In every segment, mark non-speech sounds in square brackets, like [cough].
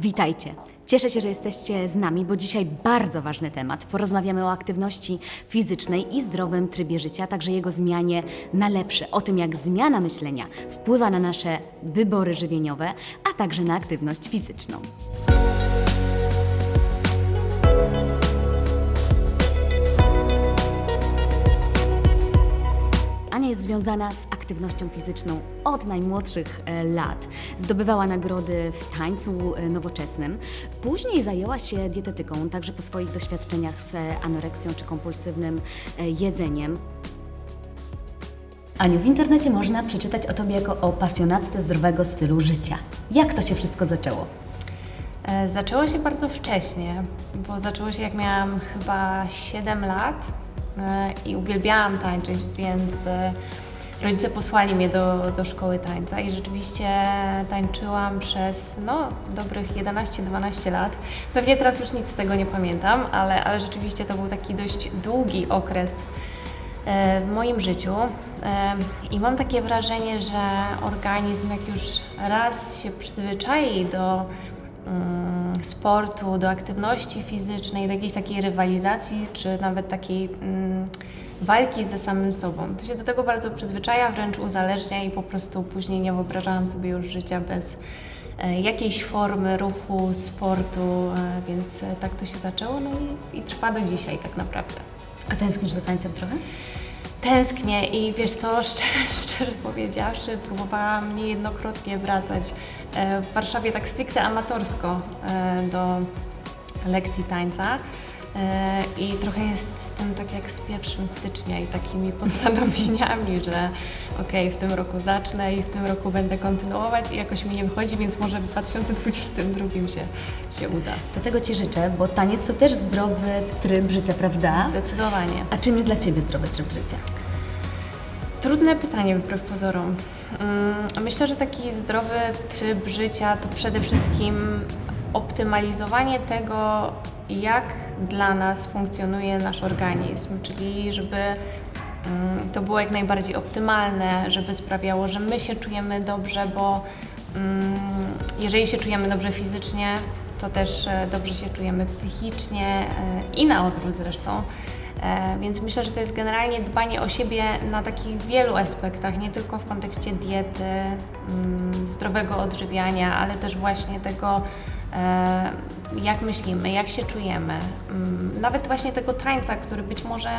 Witajcie. Cieszę się, że jesteście z nami, bo dzisiaj bardzo ważny temat. Porozmawiamy o aktywności fizycznej i zdrowym trybie życia, także jego zmianie na lepsze. O tym, jak zmiana myślenia wpływa na nasze wybory żywieniowe, a także na aktywność fizyczną. Jest związana z aktywnością fizyczną od najmłodszych e, lat. Zdobywała nagrody w tańcu e, nowoczesnym. Później zajęła się dietetyką, także po swoich doświadczeniach z e, anoreksją czy kompulsywnym jedzeniem. Aniu, w internecie można przeczytać o Tobie jako o pasjonatce zdrowego stylu życia. Jak to się wszystko zaczęło? Zaczęło się bardzo wcześnie, bo zaczęło się jak miałam chyba 7 lat i uwielbiałam tańczyć, więc e, rodzice posłali mnie do, do szkoły tańca i rzeczywiście tańczyłam przez no, dobrych 11-12 lat. Pewnie teraz już nic z tego nie pamiętam, ale, ale rzeczywiście to był taki dość długi okres e, w moim życiu E, i mam takie wrażenie, że organizm jak już raz się przyzwyczai do mm, sportu, do aktywności fizycznej, do jakiejś takiej rywalizacji, czy nawet takiej mm, walki ze samym sobą. To się do tego bardzo przyzwyczaja, wręcz uzależnia i po prostu później nie wyobrażałam sobie już życia bez e, jakiejś formy ruchu, sportu, e, więc e, tak to się zaczęło, no i, i trwa do dzisiaj tak naprawdę. A tęsknisz za tańcem trochę? Tęsknię i wiesz co, [laughs] szczerze, szczerze powiedziawszy, próbowałam niejednokrotnie wracać e, w Warszawie tak stricte amatorsko e, do lekcji tańca. E, I trochę jest z tym tak jak z 1 stycznia i takimi [laughs] postanowieniami, że okej, w tym roku zacznę i w tym roku będę kontynuować i jakoś mi nie wychodzi, więc może w 2022 się, się uda. Dlatego Ci życzę, bo taniec to też zdrowy tryb życia, prawda? Zdecydowanie. A czym jest dla Ciebie zdrowy tryb życia? Trudne pytanie wbrew pozorom. Mm, Myślę, że taki zdrowy tryb życia to przede wszystkim optymalizowanie tego, jak dla nas funkcjonuje nasz organizm, czyli żeby mm, to było jak najbardziej optymalne, żeby sprawiało, że my się czujemy dobrze, bo mm, jeżeli się czujemy dobrze fizycznie, to też e, dobrze się czujemy psychicznie e, i na odwrót zresztą. E, Więc myślę, że to jest generalnie dbanie o siebie na takich wielu aspektach, nie tylko w kontekście diety, mm, zdrowego odżywiania, ale też właśnie tego, jak myślimy, jak się czujemy. Mm, Nawet właśnie tego tańca, który być może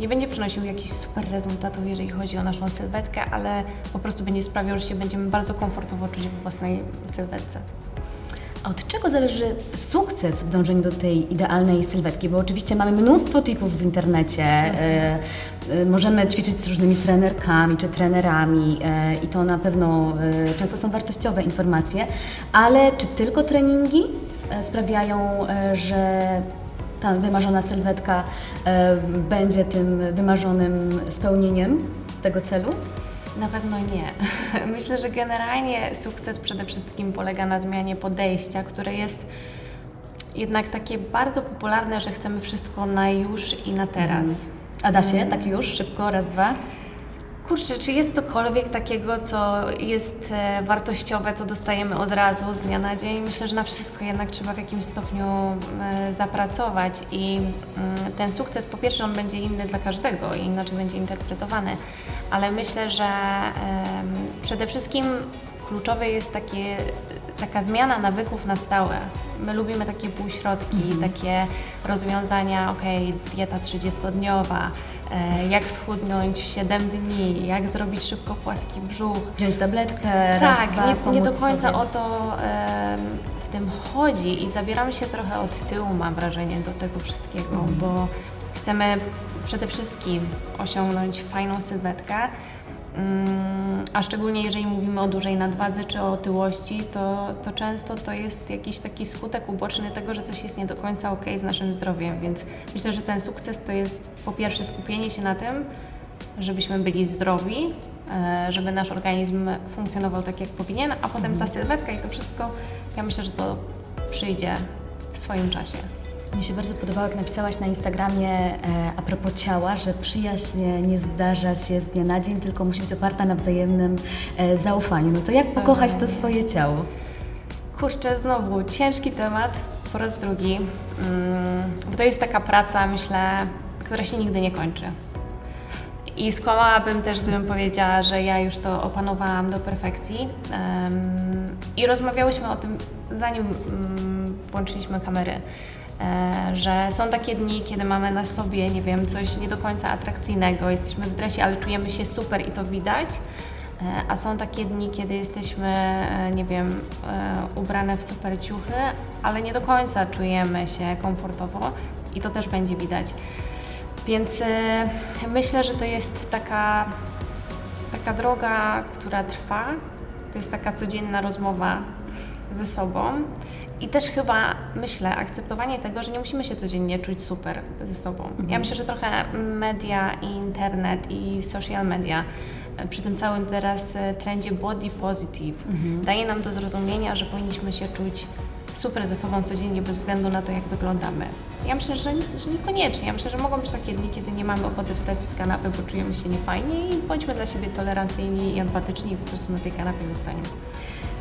nie będzie przynosił jakichś super rezultatów, jeżeli chodzi o naszą sylwetkę, ale po prostu będzie sprawiał, że się będziemy bardzo komfortowo czuć w własnej sylwetce. Od czego zależy sukces w dążeniu do tej idealnej sylwetki? Bo oczywiście mamy mnóstwo tipów w internecie. E, e, możemy ćwiczyć z różnymi trenerkami czy trenerami e, i to na pewno często są wartościowe informacje, ale czy tylko treningi sprawiają, że ta wymarzona sylwetka będzie tym wymarzonym spełnieniem tego celu? Na pewno nie. [laughs] Myślę, że generalnie sukces przede wszystkim polega na zmianie podejścia, które jest jednak takie bardzo popularne, że chcemy wszystko na już i na teraz. A da się tak już, szybko, raz, dwa? Kurczę, czy jest cokolwiek takiego, co jest e, wartościowe, co dostajemy od razu z dnia na dzień? Myślę, że na wszystko jednak trzeba w jakimś stopniu e, zapracować i mm, ten sukces, po pierwsze, on będzie inny dla każdego i inaczej będzie interpretowany, ale myślę, że przede wszystkim kluczowe jest takie, taka zmiana nawyków na stałe. My lubimy takie półśrodki, takie rozwiązania, okej, dieta 30-dniowa, e, jak schudnąć w 7 dni, jak zrobić szybko płaski brzuch. Wziąć tabletkę, raz, Tak, dwa, nie, nie do końca sobie. o to em, w tym chodzi i zabieramy się trochę od tyłu, mam wrażenie, do tego wszystkiego, Mhm. bo chcemy przede wszystkim osiągnąć fajną sylwetkę, mm, a szczególnie jeżeli mówimy o dużej nadwadze czy o otyłości, to, to często to jest jakiś taki skutek uboczny tego, że coś jest nie do końca ok z naszym zdrowiem, więc myślę, że ten sukces to jest po pierwsze skupienie się na tym, żebyśmy byli zdrowi, e, żeby nasz organizm funkcjonował tak, jak powinien, a potem ta sylwetka i to wszystko, ja myślę, że to przyjdzie w swoim czasie. Mi się bardzo podobało, jak napisałaś na Instagramie e, a propos ciała, że przyjaźń nie zdarza się z dnia na dzień, tylko musi być oparta na wzajemnym e, zaufaniu. No to jak pokochać to swoje ciało? Kurczę, znowu ciężki temat po raz drugi, mm, bo to jest taka praca, myślę, która się nigdy nie kończy. I skłamałabym też, gdybym powiedziała, że ja już to opanowałam do perfekcji. Em, I rozmawiałyśmy o tym, zanim mm, włączyliśmy kamery, że są takie dni, kiedy mamy na sobie, nie wiem, coś nie do końca atrakcyjnego, jesteśmy w dresie, ale czujemy się super i to widać. E, A są takie dni, kiedy jesteśmy, e, nie wiem, e, ubrane w super ciuchy, ale nie do końca czujemy się komfortowo i to też będzie widać. Więc e, myślę, że to jest taka, taka droga, która trwa. To jest taka codzienna rozmowa ze sobą. I też chyba myślę, akceptowanie tego, że nie musimy się codziennie czuć super ze sobą. Ja myślę, że trochę media i internet i social media przy tym całym teraz e, trendzie body positive daje nam do zrozumienia, że powinniśmy się czuć super ze sobą codziennie bez względu na to, jak wyglądamy. Ja myślę, że, że niekoniecznie. Ja myślę, że mogą być takie dni, kiedy nie mamy ochoty wstać z kanapy, bo czujemy się niefajnie i bądźmy dla siebie tolerancyjni i empatyczni i po prostu na tej kanapie zostaniemy.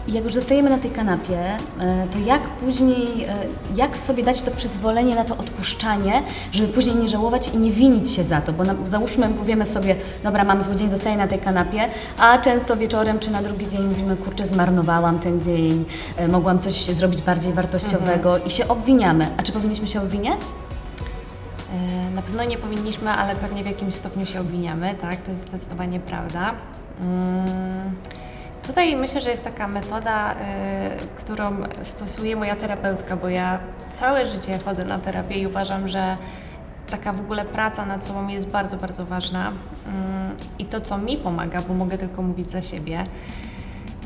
Jak już zostajemy na tej kanapie, e, to jak później, e, jak sobie dać to przyzwolenie na to odpuszczanie, żeby później nie żałować i nie winić się za to, bo na, załóżmy, powiemy sobie, dobra, mam zły dzień, zostaję na tej kanapie, a często wieczorem czy na drugi dzień mówimy, kurczę, zmarnowałam ten dzień, e, mogłam coś zrobić bardziej wartościowego i się obwiniamy. A czy powinniśmy się obwiniać? Na pewno nie powinniśmy, ale pewnie w jakimś stopniu się obwiniamy, tak? To jest zdecydowanie prawda. Mm, Tutaj myślę, że jest taka metoda, y, którą stosuje moja terapeutka, bo ja całe życie chodzę na terapię i uważam, że taka w ogóle praca nad sobą jest bardzo, bardzo ważna. Mm, I to, co mi pomaga, bo mogę tylko mówić za siebie,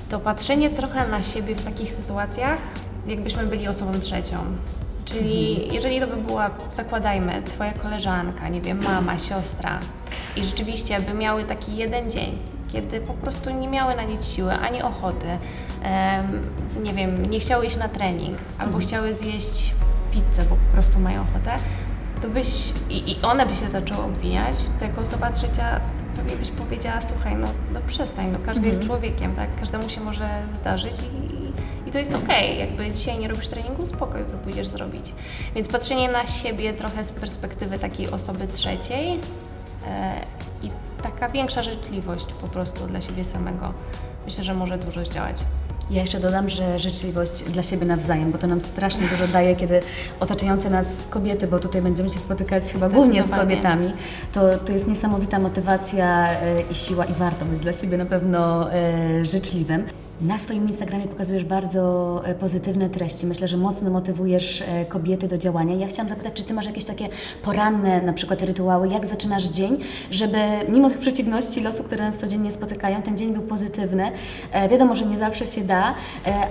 to patrzenie trochę na siebie w takich sytuacjach, jakbyśmy byli osobą trzecią. Czyli jeżeli to by była, zakładajmy, twoja koleżanka, nie wiem, mama, siostra i rzeczywiście by miały taki jeden dzień, kiedy po prostu nie miały na nic siły, ani ochoty, em, nie wiem, nie chciały iść na trening, albo chciały zjeść pizzę, bo po prostu mają ochotę, to byś, i, i one by się zaczęły obwiniać, to jako osoba trzecia pewnie byś powiedziała, słuchaj, no, no przestań, no każdy jest człowiekiem, tak, każdemu się może zdarzyć i, i, i to jest okej, jakby dzisiaj nie robisz treningu, spoko, jutro pójdziesz zrobić. Więc patrzenie na siebie trochę z perspektywy takiej osoby trzeciej e, taka większa życzliwość po prostu dla siebie samego, myślę, że może dużo zdziałać. Ja jeszcze dodam, że życzliwość dla siebie nawzajem, bo to nam strasznie dużo daje, kiedy otaczające nas kobiety, bo tutaj będziemy się spotykać chyba głównie z kobietami, to, to jest niesamowita motywacja e, i siła i warto być dla siebie na pewno e, życzliwym. Na swoim Instagramie pokazujesz bardzo e, pozytywne treści. Myślę, że mocno motywujesz e, kobiety do działania. Ja chciałam zapytać, czy Ty masz jakieś takie poranne na przykład rytuały, jak zaczynasz dzień, żeby mimo tych przeciwności losu, które nas codziennie spotykają, ten dzień był pozytywny. E, wiadomo, że nie zawsze się da,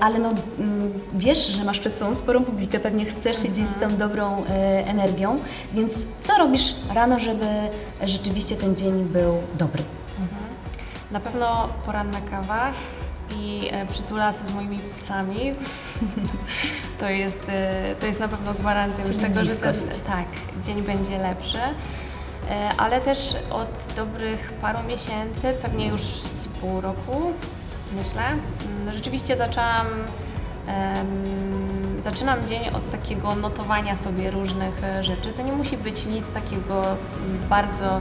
ale no, mm, wiesz, że masz przed sobą sporą publikę, pewnie chcesz się dzielić tą dobrą e, energią, więc co robisz rano, żeby rzeczywiście ten dzień był dobry? Na pewno poranna kawa i e, przytulasy z moimi psami. [laughs] to, jest, e, to jest na pewno gwarancja już tego, że ten, bliskość. tak, dzień będzie lepszy. E, Ale też od dobrych paru miesięcy, pewnie już z pół roku, myślę, mm, rzeczywiście zaczęłam Zaczynam dzień od takiego notowania sobie różnych rzeczy. To nie musi być nic takiego bardzo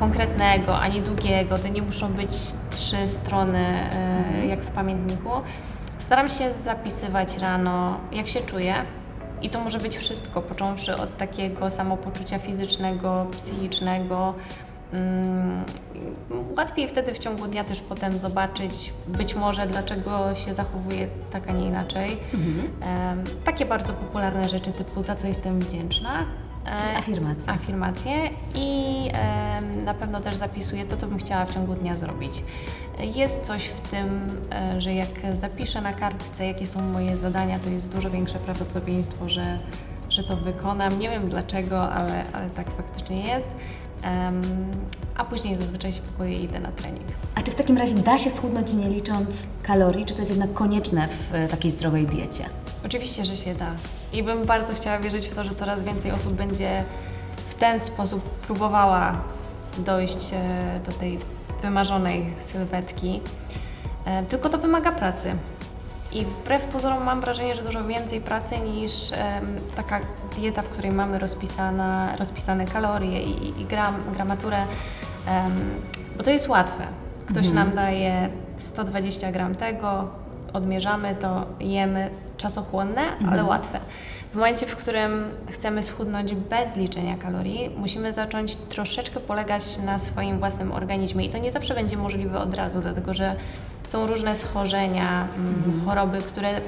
konkretnego ani długiego. To nie muszą być trzy strony e, jak w pamiętniku. Staram się zapisywać rano, jak się czuję. I to może być wszystko, począwszy od takiego samopoczucia fizycznego, psychicznego, Mm, Łatwiej wtedy w ciągu dnia też potem zobaczyć być może dlaczego się zachowuje tak, a nie inaczej. Em, takie bardzo popularne rzeczy typu za co jestem wdzięczna. E, afirmacje. Afirmacje i em, na pewno też zapisuję to, co bym chciała w ciągu dnia zrobić. Jest coś w tym, e, że jak zapiszę na kartce, jakie są moje zadania, to jest dużo większe prawdopodobieństwo, że, że to wykonam. Nie wiem dlaczego, ale, ale tak faktycznie jest. A później zazwyczaj się pakuję i idę na trening. A czy w takim razie da się schudnąć nie licząc kalorii, czy to jest jednak konieczne w e, takiej zdrowej diecie? Oczywiście, że się da. I bym bardzo chciała wierzyć w to, że coraz więcej osób będzie w ten sposób próbowała dojść e, do tej wymarzonej sylwetki. E, Tylko to wymaga pracy. I wbrew pozorom mam wrażenie, że dużo więcej pracy niż em, taka dieta, w której mamy rozpisana, rozpisane kalorie i, i gram, gramaturę, em, bo to jest łatwe. Ktoś nam daje 120 gram tego, odmierzamy to, jemy, czasochłonne, ale łatwe. W momencie, w którym chcemy schudnąć bez liczenia kalorii, musimy zacząć troszeczkę polegać na swoim własnym organizmie. I to nie zawsze będzie możliwe od razu, dlatego że są różne schorzenia, mm, choroby, które mm,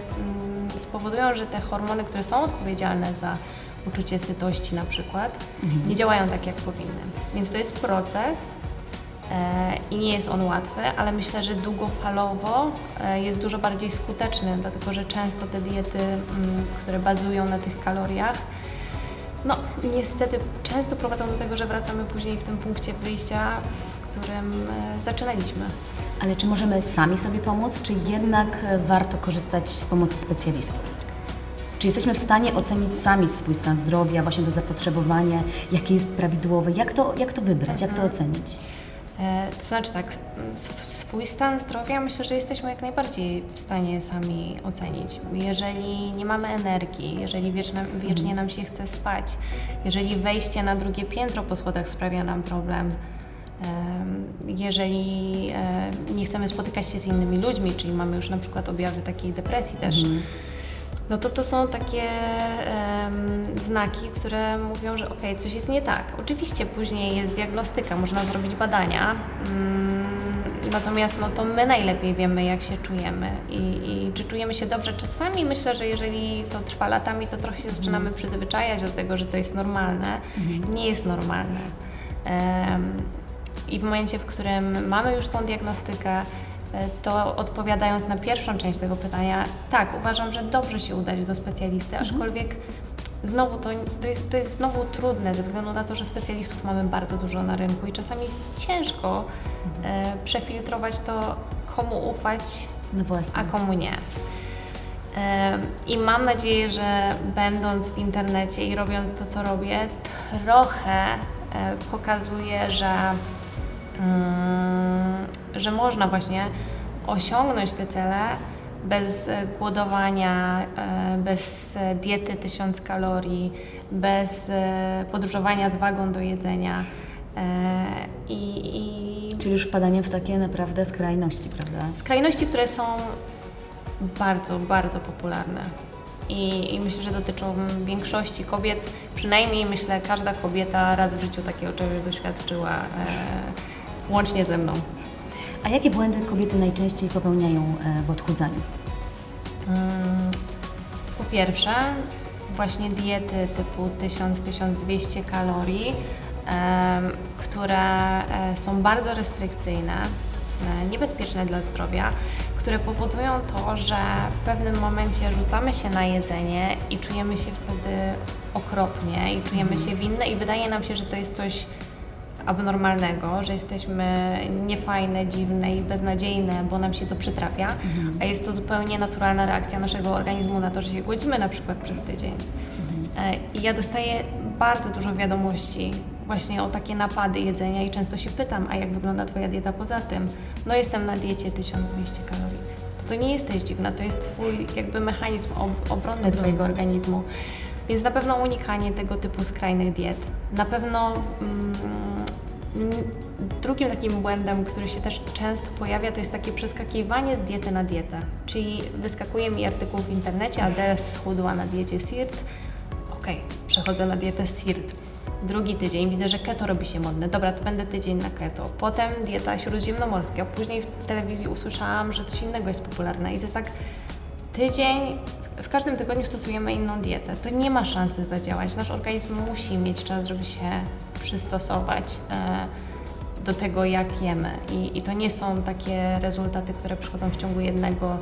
spowodują, że te hormony, które są odpowiedzialne za uczucie sytości na przykład, nie działają tak, jak powinny. Więc to jest proces, i nie jest on łatwy, ale myślę, że długofalowo e, jest dużo bardziej skuteczny, dlatego że często te diety, mm, które bazują na tych kaloriach, no niestety często prowadzą do tego, że wracamy później w tym punkcie wyjścia, w którym e, zaczynaliśmy. Ale czy możemy sami sobie pomóc, czy jednak e, warto korzystać z pomocy specjalistów? Czy jesteśmy w stanie ocenić sami swój stan zdrowia, właśnie to zapotrzebowanie, jakie jest prawidłowe, jak to, jak to wybrać, jak to ocenić? E, To znaczy tak, sw- swój stan zdrowia myślę, że jesteśmy jak najbardziej w stanie sami ocenić. Jeżeli nie mamy energii, jeżeli wiecznie, wiecznie nam się chce spać, jeżeli wejście na drugie piętro po schodach sprawia nam problem, em, jeżeli e, nie chcemy spotykać się z innymi ludźmi, czyli mamy już na przykład objawy takiej depresji też, no to to są takie em, znaki, które mówią, że okej, coś jest nie tak. Oczywiście później jest diagnostyka, można zrobić badania, mm, natomiast no to my najlepiej wiemy, jak się czujemy i, i czy czujemy się dobrze. Czasami myślę, że jeżeli to trwa latami, to trochę się zaczynamy przyzwyczajać do tego, że to jest normalne. Nie jest normalne. Em, I w momencie, w którym mamy już tą diagnostykę, to odpowiadając na pierwszą część tego pytania, tak, uważam, że dobrze się udać do specjalisty, aczkolwiek znowu to, to, jest, to jest znowu trudne ze względu na to, że specjalistów mamy bardzo dużo na rynku i czasami jest ciężko e, przefiltrować to, komu ufać, No a komu nie. Em, I mam nadzieję, że będąc w internecie i robiąc to, co robię, trochę e, pokazuję, że, mm, że można właśnie osiągnąć te cele bez głodowania, e, bez diety 1000 kalorii, bez e, podróżowania z wagą do jedzenia. E, I, i Czyli już wpadanie w takie naprawdę skrajności, prawda? Skrajności, które są bardzo, bardzo popularne. I, I myślę, że dotyczą większości kobiet. Przynajmniej myślę, każda kobieta raz w życiu takiego czegoś doświadczyła, e, łącznie ze mną. A jakie błędy kobiety najczęściej popełniają e, w odchudzaniu? Mm, Po pierwsze, właśnie diety typu 1000-1200 kalorii, które e, są bardzo restrykcyjne, e, niebezpieczne dla zdrowia, które powodują to, że w pewnym momencie rzucamy się na jedzenie i czujemy się wtedy okropnie i czujemy się winne i wydaje nam się, że to jest coś abnormalnego, że jesteśmy niefajne, dziwne i beznadziejne, bo nam się to przytrafia, a jest to zupełnie naturalna reakcja naszego organizmu na to, że się głodzimy na przykład przez tydzień. E, I ja dostaję bardzo dużo wiadomości właśnie o takie napady jedzenia i często się pytam, a jak wygląda Twoja dieta poza tym? No jestem na diecie 1200 kalorii. To, to nie jesteś dziwna, to jest Twój jakby mechanizm ob- obronny Twojego organizmu. Więc na pewno unikanie tego typu skrajnych diet. Na pewno mm, drugim takim błędem, który się też często pojawia, to jest takie przeskakiwanie z diety na dietę. Czyli wyskakuje mi artykuł w internecie, Adele schudła na diecie SIRT, okej, przechodzę na dietę SIRT. Drugi tydzień widzę, że keto robi się modne. Dobra, to będę tydzień na keto. Potem dieta śródziemnomorska. Później w telewizji usłyszałam, że coś innego jest popularne. I to jest tak tydzień, w każdym tygodniu stosujemy inną dietę. To nie ma szansy zadziałać. Nasz organizm musi mieć czas, żeby się przystosować e, do tego, jak jemy. I, I to nie są takie rezultaty, które przychodzą w ciągu jednego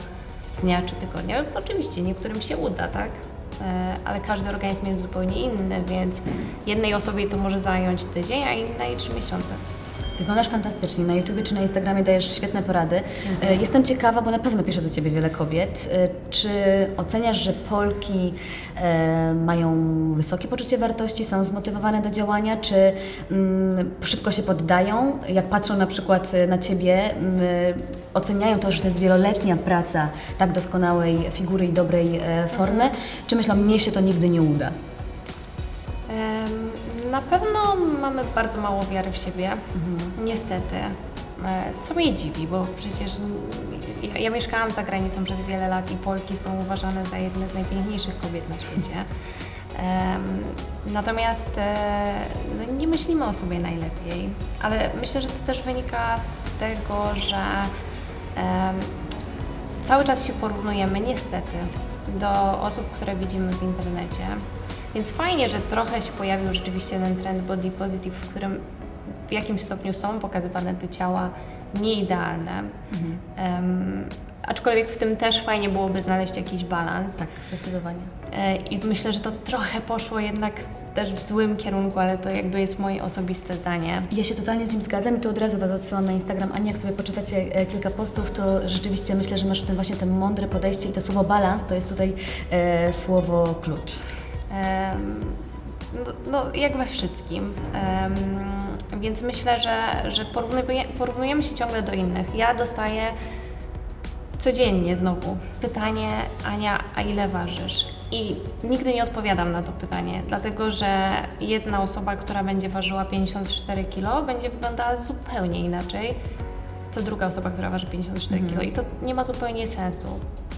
dnia czy tygodnia. Oczywiście niektórym się uda, tak? E, ale każdy organizm jest zupełnie inny, więc jednej osobie to może zająć tydzień, a innej trzy miesiące. Wyglądasz fantastycznie. Na YouTubie czy na Instagramie dajesz świetne porady. E, Jestem ciekawa, bo na pewno pisze do Ciebie wiele kobiet. E, Czy oceniasz, że Polki e, mają wysokie poczucie wartości, są zmotywowane do działania, czy mm, szybko się poddają? Jak patrzą na przykład na Ciebie, mm, oceniają to, że to jest wieloletnia praca tak doskonałej figury i dobrej formy, czy myślą, mnie się to nigdy nie uda? Na pewno mamy bardzo mało wiary w siebie, niestety. E, Co mnie dziwi, bo przecież ja, ja mieszkałam za granicą przez wiele lat i Polki są uważane za jedne z najpiękniejszych kobiet na świecie. Em, Natomiast e, no, nie myślimy o sobie najlepiej, ale myślę, że to też wynika z tego, że em, cały czas się porównujemy, niestety, do osób, które widzimy w internecie. Więc fajnie, że trochę się pojawił rzeczywiście ten trend body positive, w którym w jakimś stopniu są pokazywane te ciała nieidealne. Em, aczkolwiek w tym też fajnie byłoby znaleźć jakiś balans. Tak, zdecydowanie. E, I myślę, że to trochę poszło jednak też w złym kierunku, ale to jakby jest moje osobiste zdanie. Ja się totalnie z nim zgadzam i tu od razu Was odsyłam na Instagram. Ani jak sobie poczytacie e, kilka postów, to rzeczywiście myślę, że masz w tym właśnie te mądre podejście i to słowo balans to jest tutaj e, słowo klucz. Em, No, no, jak we wszystkim. Em, więc myślę, że, że porównuje, porównujemy się ciągle do innych. Ja dostaję codziennie znowu pytanie, Ania, a ile ważysz? I nigdy nie odpowiadam na to pytanie, dlatego że jedna osoba, która będzie ważyła 54 kg, będzie wyglądała zupełnie inaczej, co druga osoba, która waży 54 kg. I to nie ma zupełnie sensu.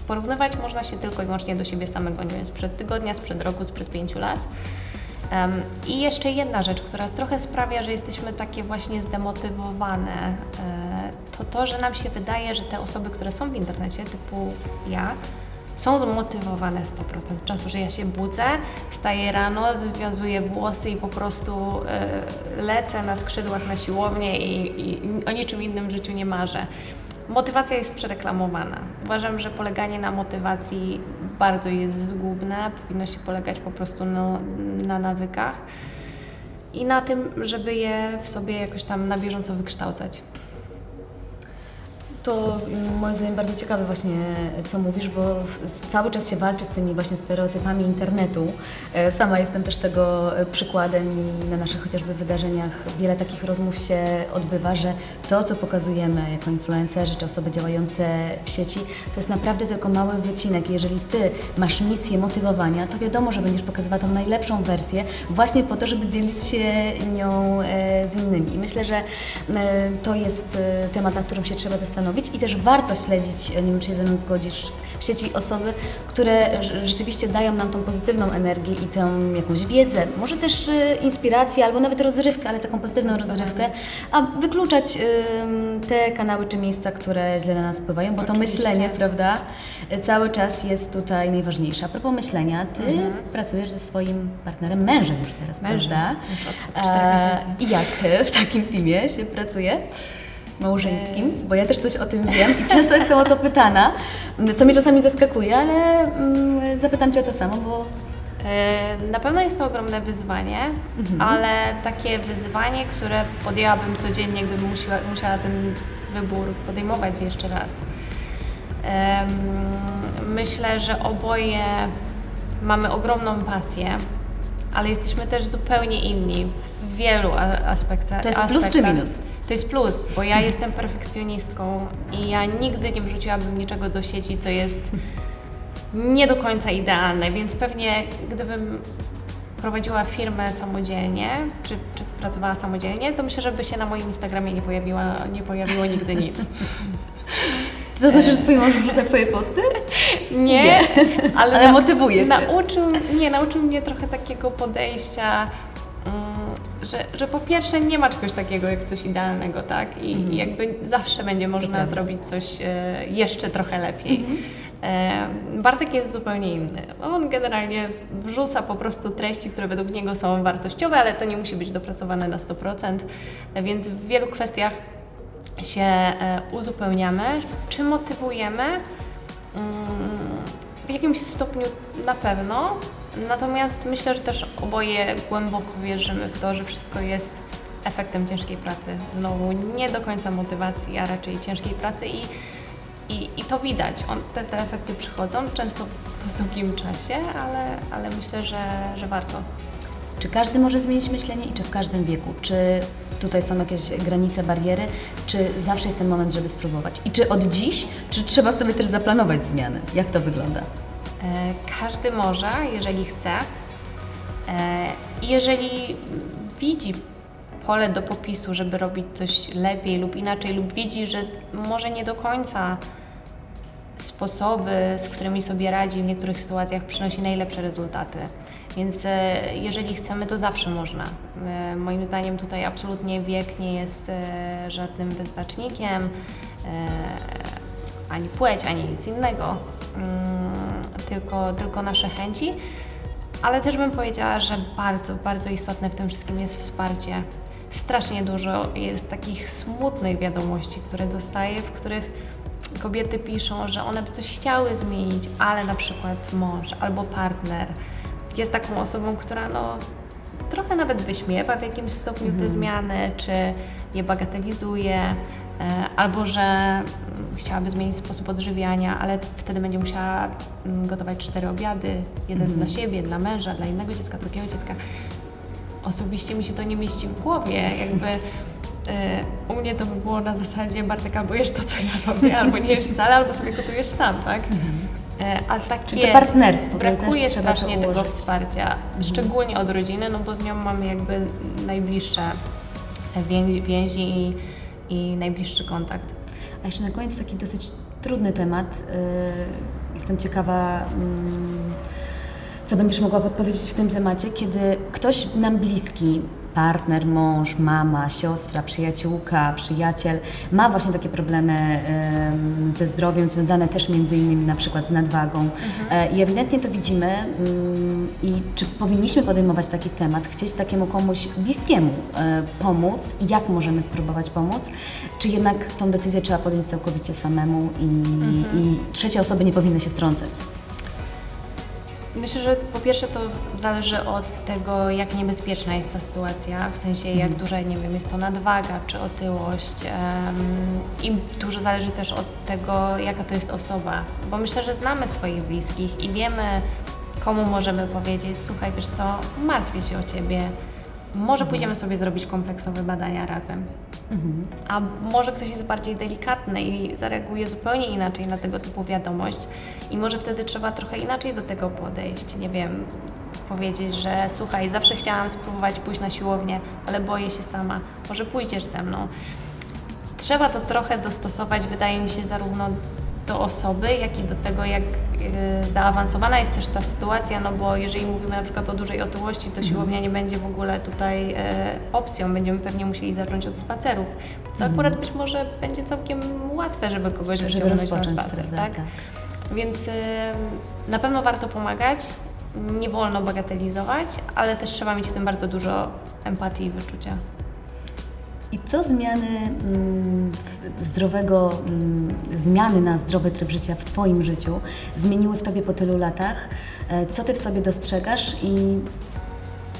Porównywać można się tylko i wyłącznie do siebie samego, nie wiem, sprzed tygodnia, sprzed roku, sprzed pięciu lat. I jeszcze jedna rzecz, która trochę sprawia, że jesteśmy takie właśnie zdemotywowane, e, to to, że nam się wydaje, że te osoby, które są w internecie, typu ja, są zmotywowane 100% czasu, że ja się budzę, wstaję rano, związuję włosy i po prostu e, lecę na skrzydłach na siłownię i, i o niczym innym życiu nie marzę. Motywacja jest przereklamowana. Uważam, że poleganie na motywacji bardzo jest zgubne. Powinno się polegać po prostu no, na nawykach i na tym, żeby je w sobie jakoś tam na bieżąco wykształcać. To moim zdaniem bardzo ciekawe właśnie, co mówisz, bo cały czas się walczy z tymi właśnie stereotypami internetu. E, Sama jestem też tego e, przykładem i na naszych chociażby wydarzeniach wiele takich rozmów się odbywa, że to, co pokazujemy jako influencerzy czy osoby działające w sieci, to jest naprawdę tylko mały wycinek. Jeżeli Ty masz misję motywowania, to wiadomo, że będziesz pokazywała tą najlepszą wersję właśnie po to, żeby dzielić się nią e, z innymi. I myślę, że to jest temat, na którym się trzeba zastanowić i też warto śledzić, e, nie wiem czy się ze mną zgodzisz, w sieci osoby, które rz- rzeczywiście dają nam tą pozytywną energię i tę jakąś wiedzę, może też e, inspirację albo nawet rozrywkę, ale taką pozytywną rozrywkę, a wykluczać te kanały czy miejsca, które źle na nas wpływają, bo to Oczywiście. myślenie, prawda, e, cały czas jest tutaj najważniejsze. A propos myślenia, Ty pracujesz ze swoim partnerem, mężem już teraz, Mężem, prawda? już od czterech miesięcy. I jak w takim teamie się pracuje? Małżeńskim, bo ja też coś o tym wiem i często jestem o to pytana, co mnie czasami zaskakuje, ale mm, zapytam Cię o to samo, bo E, Na pewno jest to ogromne wyzwanie, ale takie wyzwanie, które podjęłabym codziennie, gdybym musiała, musiała ten wybór podejmować jeszcze raz. Em, Myślę, że oboje mamy ogromną pasję, ale jesteśmy też zupełnie inni w wielu a- aspektach. To jest plus czy minus? To jest plus, bo ja jestem perfekcjonistką i ja nigdy nie wrzuciłabym niczego do sieci, co jest nie do końca idealne, więc pewnie gdybym prowadziła firmę samodzielnie, czy, czy pracowała samodzielnie, to myślę, że by się na moim Instagramie nie, pojawiła, nie pojawiło nigdy nic. czy to znaczy, że Twój mąż wrzuca [laughs] Twoje posty? Nie, ale, Ale motywuje cię. Nauczył, nie, nauczył mnie trochę takiego podejścia, mm, że, że po pierwsze nie ma czegoś takiego jak coś idealnego, tak? I Mhm. jakby zawsze będzie można prawda. zrobić coś e, jeszcze trochę lepiej. Mhm. E, Bartek jest zupełnie inny. On generalnie wrzuca po prostu treści, które według niego są wartościowe, ale to nie musi być dopracowane na 100%, e, więc w wielu kwestiach się e, uzupełniamy. Czy motywujemy? Mm, W jakimś stopniu na pewno, natomiast myślę, że też oboje głęboko wierzymy w to, że wszystko jest efektem ciężkiej pracy. Znowu nie do końca motywacji, a raczej ciężkiej pracy i, i, i to widać. On, te, te efekty przychodzą często po długim czasie, ale, ale myślę, że, że warto. Czy każdy może zmienić myślenie i czy w każdym wieku? Czy tutaj są jakieś granice, bariery? Czy zawsze jest ten moment, żeby spróbować? I czy od dziś, czy trzeba sobie też zaplanować zmiany? Jak to wygląda? E, Każdy może, jeżeli chce. E, I jeżeli widzi pole do popisu, żeby robić coś lepiej lub inaczej, lub widzi, że może nie do końca sposoby, z którymi sobie radzi w niektórych sytuacjach przynosi najlepsze rezultaty. Więc e, jeżeli chcemy, to zawsze można. Moim zdaniem tutaj absolutnie wiek nie jest żadnym wyznacznikiem, ani płeć, ani nic innego, mm, tylko, tylko nasze chęci. Ale też bym powiedziała, że bardzo, bardzo istotne w tym wszystkim jest wsparcie. Strasznie dużo jest takich smutnych wiadomości, które dostaję, w których kobiety piszą, że one by coś chciały zmienić, ale na przykład mąż albo partner jest taką osobą, która no, trochę nawet wyśmiewa w jakimś stopniu te zmiany, czy je bagatelizuje, albo że mm, chciałaby zmienić sposób odżywiania, ale wtedy będzie musiała mm, gotować cztery obiady, jeden dla siebie, dla męża, dla innego dziecka, drugiego dziecka. Osobiście mi się to nie mieści w głowie, jakby e, u mnie to by było na zasadzie Bartek albo jesz to, co ja robię, [laughs] albo nie jesz wcale, albo sobie gotujesz sam, tak? E, Ale tak Czyli to jest. partnerstwo, tutaj też Brakuje to strasznie tego wsparcia, szczególnie od rodziny, no bo z nią mamy jakby najbliższe wię- więzi i, i najbliższy kontakt. A jeszcze na koniec taki dosyć trudny temat. Yy, Jestem ciekawa, mm, co będziesz mogła podpowiedzieć w tym temacie, kiedy ktoś nam bliski, partner, mąż, mama, siostra, przyjaciółka, przyjaciel, ma właśnie takie problemy ze zdrowiem, związane też między innymi na przykład z nadwagą. E, I ewidentnie to widzimy. ym, I czy powinniśmy podejmować taki temat, chcieć takiemu komuś bliskiemu e, pomóc i jak możemy spróbować pomóc, czy jednak tą decyzję trzeba podjąć całkowicie samemu i, i trzecie osoby nie powinny się wtrącać? Myślę, że po pierwsze to zależy od tego, jak niebezpieczna jest ta sytuacja, w sensie jak duża, nie wiem, jest to nadwaga czy otyłość. em, I dużo zależy też od tego, jaka to jest osoba, bo myślę, że znamy swoich bliskich i wiemy, komu możemy powiedzieć, słuchaj, wiesz co, martwię się o Ciebie, może pójdziemy sobie zrobić kompleksowe badania razem. A może ktoś jest bardziej delikatny i zareaguje zupełnie inaczej na tego typu wiadomość i może wtedy trzeba trochę inaczej do tego podejść. Nie wiem, powiedzieć, że słuchaj, zawsze chciałam spróbować pójść na siłownię, ale boję się sama. Może pójdziesz ze mną. Trzeba to trochę dostosować, wydaje mi się, zarówno do osoby, jak i do tego, jak e, zaawansowana jest też ta sytuacja, no bo jeżeli mówimy na przykład o dużej otyłości, to siłownia nie będzie w ogóle tutaj e, opcją. Będziemy pewnie musieli zacząć od spacerów, co akurat być może będzie całkiem łatwe, żeby kogoś Żeby wyciągnąć na spacer, prawda? tak? Więc e, na pewno warto pomagać, nie wolno bagatelizować, ale też trzeba mieć w tym bardzo dużo empatii i wyczucia. I co zmiany mm, zdrowego, mm, zmiany na zdrowy tryb życia w Twoim życiu zmieniły w Tobie po tylu latach? E, Co Ty w sobie dostrzegasz i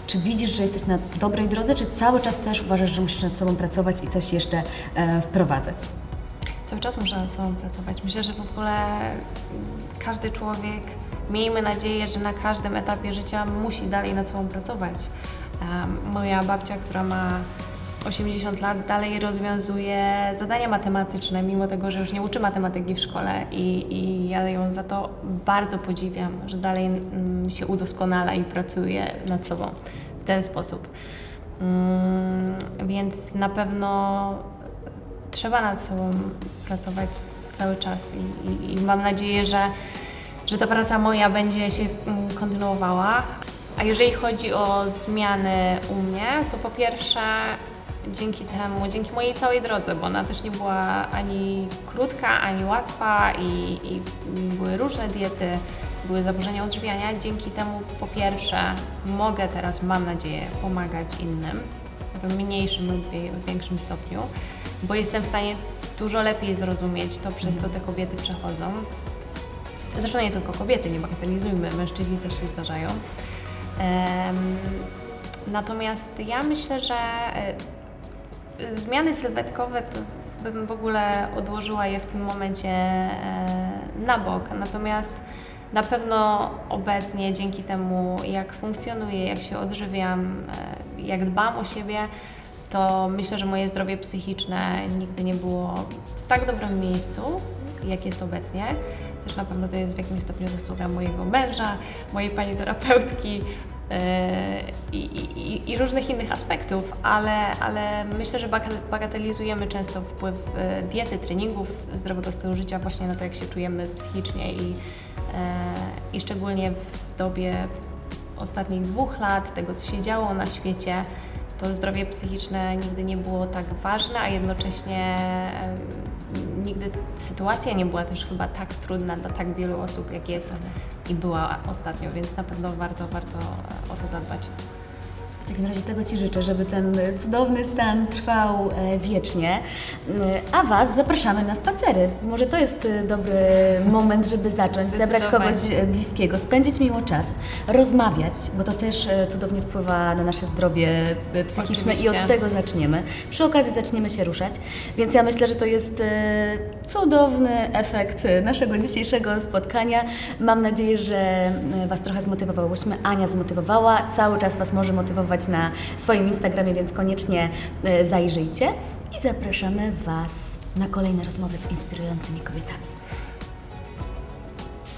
czy widzisz, że jesteś na dobrej drodze, czy cały czas też uważasz, że musisz nad sobą pracować i coś jeszcze e, wprowadzać? Cały czas muszę nad sobą pracować. Myślę, że w ogóle każdy człowiek, miejmy nadzieję, że na każdym etapie życia musi dalej nad sobą pracować. Em, Moja babcia, która ma 80 lat, dalej rozwiązuje zadania matematyczne, mimo tego, że już nie uczy matematyki w szkole i, i ja ją za to bardzo podziwiam, że dalej mm, się udoskonala i pracuje nad sobą w ten sposób. Mm, więc na pewno trzeba nad sobą pracować cały czas i, i, i mam nadzieję, że, że ta praca moja będzie się mm, kontynuowała. A jeżeli chodzi o zmiany u mnie, to po pierwsze dzięki temu, dzięki mojej całej drodze, bo ona też nie była ani krótka, ani łatwa i, i były różne diety, były zaburzenia odżywiania. Dzięki temu po pierwsze mogę teraz, mam nadzieję, pomagać innym w mniejszym lub większym stopniu, bo jestem w stanie dużo lepiej zrozumieć to, przez co te kobiety przechodzą. Zresztą nie tylko kobiety, nie bagatelizujmy, mężczyźni też się zdarzają. Em, natomiast ja myślę, że e, Zmiany sylwetkowe to bym w ogóle odłożyła je w tym momencie e, na bok. Natomiast na pewno obecnie dzięki temu, jak funkcjonuję, jak się odżywiam, e, jak dbam o siebie, to myślę, że moje zdrowie psychiczne nigdy nie było w tak dobrym miejscu, jak jest obecnie. Też na pewno to jest w jakimś stopniu zasługa mojego męża, mojej pani terapeutki i, i, i różnych innych aspektów, ale, ale myślę, że baga- bagatelizujemy często wpływ e, diety, treningów, zdrowego stylu życia właśnie na to, jak się czujemy psychicznie i, e, i szczególnie w dobie ostatnich dwóch lat, tego co się działo na świecie, to zdrowie psychiczne nigdy nie było tak ważne, a jednocześnie nigdy sytuacja nie była też chyba tak trudna dla tak wielu osób, jak jest i była ostatnio, więc na pewno warto, warto e, o to zadbać. W takim razie tego Ci życzę, żeby ten cudowny stan trwał e, wiecznie. E, A Was zapraszamy na spacery. Może to jest e, dobry moment, żeby zacząć, zebrać kogoś bliskiego, spędzić miło czas, rozmawiać, bo to też cudownie wpływa na nasze zdrowie psychiczne i Oczywiście. od tego zaczniemy. Przy okazji zaczniemy się ruszać, więc ja myślę, że to jest cudowny efekt naszego dzisiejszego spotkania. Mam nadzieję, że Was trochę zmotywowałyśmy. Ania zmotywowała, cały czas Was może motywować na swoim Instagramie, więc koniecznie e, zajrzyjcie i zapraszamy Was na kolejne rozmowy z inspirującymi kobietami.